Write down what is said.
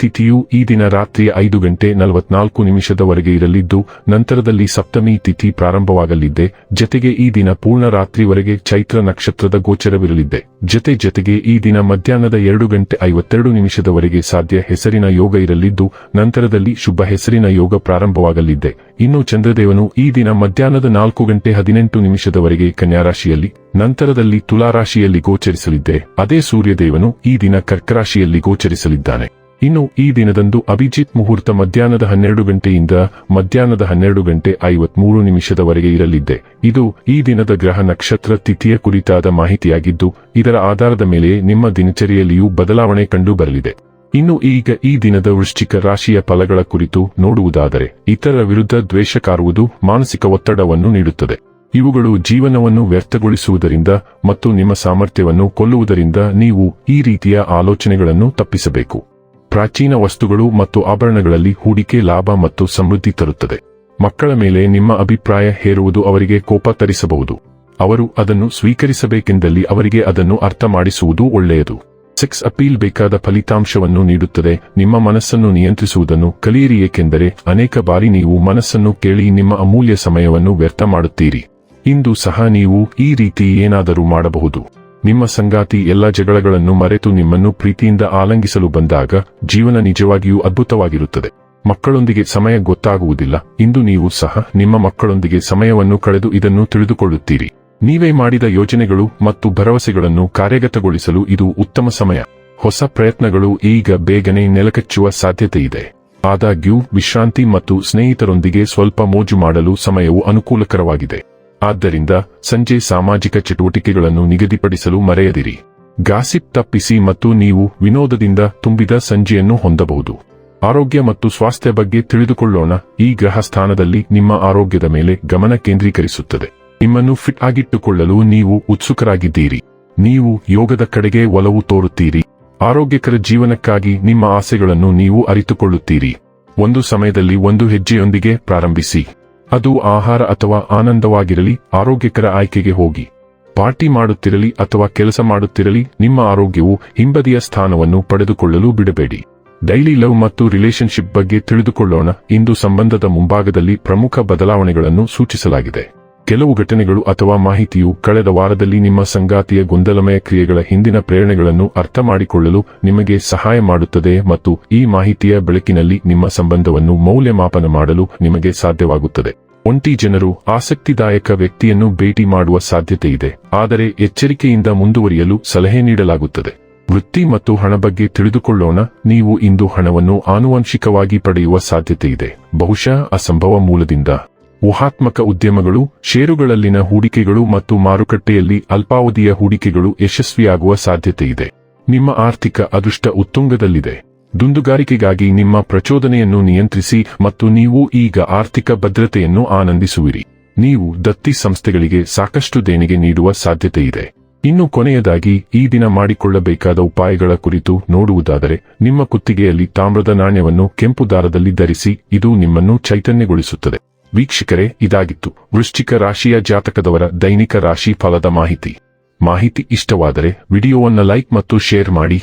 ತಿಥಿಯು ಈ ದಿನ ರಾತ್ರಿ ಐದು ಗಂಟೆ ನಲವತ್ನಾಲ್ಕು ನಿಮಿಷದವರೆಗೆ ಇರಲಿದ್ದು, ನಂತರದಲ್ಲಿ ಸಪ್ತಮಿ ತಿಥಿ ಪ್ರಾರಂಭವಾಗಲಿದ್ದೆ. ಜತೆಗೆ ಈ ದಿನ ಪೂರ್ಣ ರಾತ್ರಿವರೆಗೆ ಚೈತ್ರ ನಕ್ಷತ್ರದ ಗೋಚರವಿರಲಿದ್ದೆ. ಜತೆ ಜತೆಗೆ ಈ ದಿನ ಮಧ್ಯಾಹ್ನದ ಎರಡು ಗಂಟೆ ಐವತ್ತೆರಡು ನಿಮಿಷದವರೆಗೆ ಸಾಧ್ಯ ಹೆಸರಿನ ಯೋಗ ಇರಲಿದ್ದು, ನಂತರದಲ್ಲಿ ಶುಭ ಹೆಸರಿನ ಯೋಗ ಪ್ರಾರಂಭವಾಗಲಿದ್ದೆ. ಇನ್ನು ಚಂದ್ರದೇವನು ಈ ದಿನ ಮಧ್ಯಾಹ್ನದ ನಾಲ್ಕು ಗಂಟೆ ಹದಿನೆಂಟು ನಿಮಿಷದವರೆಗೆ ಕನ್ಯಾರಾಶಿಯಲ್ಲಿ, ನಂತರದಲ್ಲಿ ತುಲಾರಾಶಿಯಲ್ಲಿ ಗೋಚರಿಸಲಿದ್ದೆ. ಅದೇ ಸೂರ್ಯದೇವನು ಈ ದಿನ ಕರ್ಕರಾಶಿಯಲ್ಲಿ ಗೋಚರಿಸಲಿದ್ದಾನೆ. ಇನ್ನು ಈ ದಿನದಂದು ಅಭಿಜಿತ್ ಮುಹೂರ್ತ ಮಧ್ಯಾಹ್ನದ ಹನ್ನೆರಡು ಗಂಟೆಯಿಂದ ಮಧ್ಯಾಹ್ನದ ಹನ್ನೆರಡು ಗಂಟೆ ಐವತ್ಮೂರು ನಿಮಿಷದವರೆಗೆ ಇರಲಿದೆ. ಇದು ಈ ದಿನದ ಗ್ರಹ ನಕ್ಷತ್ರ ತಿಥಿಯ ಕುರಿತಾದ ಮಾಹಿತಿಯಾಗಿದ್ದು, ಇದರ ಆಧಾರದ ಮೇಲೆ ನಿಮ್ಮ ದಿನಚರಿಯಲ್ಲಿಯೂ ಬದಲಾವಣೆ ಕಂಡು ಬರಲಿದೆ ಇನ್ನು ಈಗ ಈ ದಿನದ ವೃಶ್ಚಿಕ ರಾಶಿಯ ಫಲಗಳ ಕುರಿತು ನೋಡುವುದಾದರೆ, ಇತರರ ವಿರುದ್ಧ ದ್ವೇಷ ಕಾರುವುದು ಮಾನಸಿಕ ಒತ್ತಡವನ್ನು ನೀಡುತ್ತದೆ. ಇವುಗಳು ಜೀವನವನ್ನು ವ್ಯರ್ಥಗೊಳಿಸುವುದರಿಂದ ಮತ್ತು ನಿಮ್ಮ ಸಾಮರ್ಥ್ಯವನ್ನು ಕೊಲ್ಲುವುದರಿಂದ ನೀವು ಈ ರೀತಿಯ ಆಲೋಚನೆಗಳನ್ನು ತಪ್ಪಿಸಬೇಕು. ಪ್ರಾಚೀನ ವಸ್ತುಗಳು ಮತ್ತು ಆಭರಣಗಳಲ್ಲಿ ಹೂಡಿಕೆ ಲಾಭ ಮತ್ತು ಸಮೃದ್ಧಿ ತರುತ್ತದೆ. ಮಕ್ಕಳ ಮೇಲೆ ನಿಮ್ಮ ಅಭಿಪ್ರಾಯ ಹೇರುವುದು ಅವರಿಗೆ ಕೋಪ ತರಿಸಬಹುದು. ಅವರು ಅದನ್ನು ಸ್ವೀಕರಿಸಬೇಕೆಂದಲ್ಲಿ ಅವರಿಗೆ ಅದನ್ನು ಅರ್ಥ ಮಾಡಿಸುವುದು ಒಳ್ಳೆಯದು. ಸೆಕ್ಸ್ ಅಪೀಲ್ ಬೇಕಾದ ಫಲಿತಾಂಶವನ್ನು ನೀಡುತ್ತದೆ. ನಿಮ್ಮ ಮನಸ್ಸನ್ನು ನಿಯಂತ್ರಿಸುವುದನ್ನು ಕಲಿಯಿರಿ, ಏಕೆಂದರೆ ಅನೇಕ ಬಾರಿ ನೀವು ಮನಸ್ಸನ್ನು ಕೇಳಿ ನಿಮ್ಮ ಅಮೂಲ್ಯ ಸಮಯವನ್ನು ವ್ಯರ್ಥ ಮಾಡುತ್ತೀರಿ. ಇಂದು ಸಹ ನೀವು ಈ ರೀತಿ ಏನಾದರೂ ಮಾಡಬಹುದು. ನಿಮ್ಮ ಸಂಗಾತಿ ಎಲ್ಲ ಜಗಳಗಳನ್ನು ಮರೆತು ನಿಮ್ಮನ್ನು ಪ್ರೀತಿಯಿಂದ ಆಲಂಗಿಸಲು ಬಂದಾಗ ಜೀವನ ನಿಜವಾಗಿಯೂ ಅದ್ಭುತವಾಗಿರುತ್ತದೆ. ಮಕ್ಕಳೊಂದಿಗೆ ಸಮಯ ಗೊತ್ತಾಗುವುದಿಲ್ಲ. ಇಂದು ನೀವು ಸಹ ನಿಮ್ಮ ಮಕ್ಕಳೊಂದಿಗೆ ಸಮಯವನ್ನು ಕಳೆದು ಇದನ್ನು ತಿಳಿದುಕೊಳ್ಳುತ್ತೀರಿ. ನೀವೇ ಮಾಡಿದ ಯೋಜನೆಗಳು ಮತ್ತು ಭರವಸೆಗಳನ್ನು ಕಾರ್ಯಗತಗೊಳಿಸಲು ಇದು ಉತ್ತಮ ಸಮಯ. ಹೊಸ ಪ್ರಯತ್ನಗಳು ಈಗ ಬೇಗನೆ ನೆಲಕಚ್ಚುವ ಸಾಧ್ಯತೆ ಇದೆ. ಆದಾಗ್ಯೂ ವಿಶ್ರಾಂತಿ ಮತ್ತು ಸ್ನೇಹಿತರೊಂದಿಗೆ ಸ್ವಲ್ಪ ಮೋಜು ಮಾಡಲು ಸಮಯವು ಅನುಕೂಲಕರವಾಗಿದೆ. ಆದ್ದರಿಂದ ಸಂಜೆ ಸಾಮಾಜಿಕ ಚಟುವಟಿಕೆಗಳನ್ನು ನಿಗದಿಪಡಿಸಲು ಮರೆಯದಿರಿ. ಗಾಸಿಪ್ ತಪ್ಪಿಸಿ ಮತ್ತು ನೀವು ವಿನೋದದಿಂದ ತುಂಬಿದ ಸಂಜೆಯನ್ನು ಹೊಂದಬಹುದು. ಆರೋಗ್ಯ ಮತ್ತು ಸ್ವಾಸ್ಥ್ಯ ಬಗ್ಗೆ ತಿಳಿದುಕೊಳ್ಳೋಣ. ಈ ಗ್ರಹ ಸ್ಥಾನದಲ್ಲಿ ನಿಮ್ಮ ಆರೋಗ್ಯದ ಮೇಲೆ ಗಮನ ಕೇಂದ್ರೀಕರಿಸುತ್ತದೆ. ನಿಮ್ಮನ್ನು ಫಿಟ್ ಆಗಿಟ್ಟುಕೊಳ್ಳಲು ನೀವು ಉತ್ಸುಕರಾಗಿದ್ದೀರಿ. ನೀವು ಯೋಗದ ಕಡೆಗೆ ಒಲವು ತೋರುತ್ತೀರಿ. ಆರೋಗ್ಯಕರ ಜೀವನಕ್ಕಾಗಿ ನಿಮ್ಮ ಆಸೆಗಳನ್ನು ನೀವು ಅರಿತುಕೊಳ್ಳುತ್ತೀರಿ. ಒಂದು ಸಮಯದಲ್ಲಿ ಒಂದು ಹೆಜ್ಜೆಯೊಂದಿಗೆ ಪ್ರಾರಂಭಿಸಿ. ಅದು ಆಹಾರ ಅಥವಾ ಆನಂದವಾಗಿರಲಿ, ಆರೋಗ್ಯಕರ ಆಯ್ಕೆಗೆ ಹೋಗಿ. ಪಾರ್ಟಿ ಮಾಡುತ್ತಿರಲಿ ಅಥವಾ ಕೆಲಸ ಮಾಡುತ್ತಿರಲಿ, ನಿಮ್ಮ ಆರೋಗ್ಯವು ಹಿಂಬದಿಯ ಸ್ಥಾನವನ್ನು ಪಡೆದುಕೊಳ್ಳಲು ಬಿಡಬೇಡಿ. ಡೈಲಿ ಲವ್ ಮತ್ತು ರಿಲೇಶನ್ಶಿಪ್ ಬಗ್ಗೆ ತಿಳಿದುಕೊಳ್ಳೋಣ. ಇಂದು ಸಂಬಂಧದ ಮುಂಭಾಗದಲ್ಲಿ ಪ್ರಮುಖ ಬದಲಾವಣೆಗಳನ್ನು ಸೂಚಿಸಲಾಗಿದೆ. ಕೆಲವು ಘಟನೆಗಳು ಅಥವಾ ಮಾಹಿತಿಯು ಕಳೆದ ವಾರದಲ್ಲಿ ನಿಮ್ಮ ಸಂಗಾತಿಯ ಗೊಂದಲಮಯ ಕ್ರಿಯೆಗಳ ಹಿಂದಿನ ಪ್ರೇರಣೆಗಳನ್ನು ಅರ್ಥ ಮಾಡಿಕೊಳ್ಳಲು ನಿಮಗೆ ಸಹಾಯ ಮಾಡುತ್ತದೆ ಮತ್ತು ಈ ಮಾಹಿತಿಯ ಬೆಳಕಿನಲ್ಲಿ ನಿಮ್ಮ ಸಂಬಂಧವನ್ನು ಮೌಲ್ಯಮಾಪನ ಮಾಡಲು ನಿಮಗೆ ಸಾಧ್ಯವಾಗುತ್ತದೆ. ಒಂಟಿ ಜನರು ಆಸಕ್ತಿದಾಯಕ ವ್ಯಕ್ತಿಯನ್ನು ಭೇಟಿ ಮಾಡುವ ಸಾಧ್ಯತೆ ಇದೆ ಆದರೆ ಎಚ್ಚರಿಕೆಯಿಂದ ಮುಂದುವರಿಯಲು ಸಲಹೆ ನೀಡಲಾಗುತ್ತದೆ. ವೃತ್ತಿ ಮತ್ತು ಹಣ ಬಗ್ಗೆ ತಿಳಿದುಕೊಳ್ಳೋಣ. ನೀವು ಇಂದು ಹಣವನ್ನು ಆನುವಂಶಿಕವಾಗಿ ಪಡೆಯುವ ಸಾಧ್ಯತೆ ಇದೆ ಬಹುಶಃ ಅಸಂಭವ ಮೂಲದಿಂದ. ಊಹಾತ್ಮಕ ಉದ್ಯಮಗಳು, ಷೇರುಗಳಲ್ಲಿನ ಹೂಡಿಕೆಗಳು ಮತ್ತು ಮಾರುಕಟ್ಟೆಯಲ್ಲಿ ಅಲ್ಪಾವಧಿಯ ಹೂಡಿಕೆಗಳು ಯಶಸ್ವಿಯಾಗುವ ಸಾಧ್ಯತೆ ಇದೆ ನಿಮ್ಮ ಆರ್ಥಿಕ ಅದೃಷ್ಟ ಉತ್ತುಂಗದಲ್ಲಿದೆ. ದುಂದುಗಾರಿಕೆಗಾಗಿ ನಿಮ್ಮ ಪ್ರಚೋದನೆಯನ್ನು ನಿಯಂತ್ರಿಸಿ ಮತ್ತು ನೀವು ಈಗ ಆರ್ಥಿಕ ಭದ್ರತೆಯನ್ನು ಆನಂದಿಸುವಿರಿ. ನೀವು ದತ್ತಿ ಸಂಸ್ಥೆಗಳಿಗೆ ಸಾಕಷ್ಟು ದೇಣಿಗೆ ನೀಡುವ ಸಾಧ್ಯತೆಯಿದೆ. ಇನ್ನು ಕೊನೆಯದಾಗಿ, ಈ ದಿನ ಮಾಡಿಕೊಳ್ಳಬೇಕಾದ ಉಪಾಯಗಳ ಕುರಿತು ನೋಡುವುದಾದರೆ, ನಿಮ್ಮ ಕುತ್ತಿಗೆಯಲ್ಲಿ ತಾಮ್ರದ ನಾಣ್ಯವನ್ನು ಕೆಂಪು ದಾರದಲ್ಲಿ ಧರಿಸಿ, ಇದು ನಿಮ್ಮನ್ನು ಚೈತನ್ಯಗೊಳಿಸುತ್ತದೆ. ವೀಕ್ಷಕರೇ, ಇದಾಗಿತ್ತು. ವೃಶ್ಚಿಕ ರಾಶಿಯ ಜಾತಕದವರ ದೈನಿಕ ರಾಶಿ ಫಲದ ಮಾಹಿತಿ. ಮಾಹಿತಿ ಇಷ್ಟವಾದರೆ, ವಿಡಿಯೋವನ್ನು ಲೈಕ್ ಮತ್ತು ಶೇರ್ ಮಾಡಿ.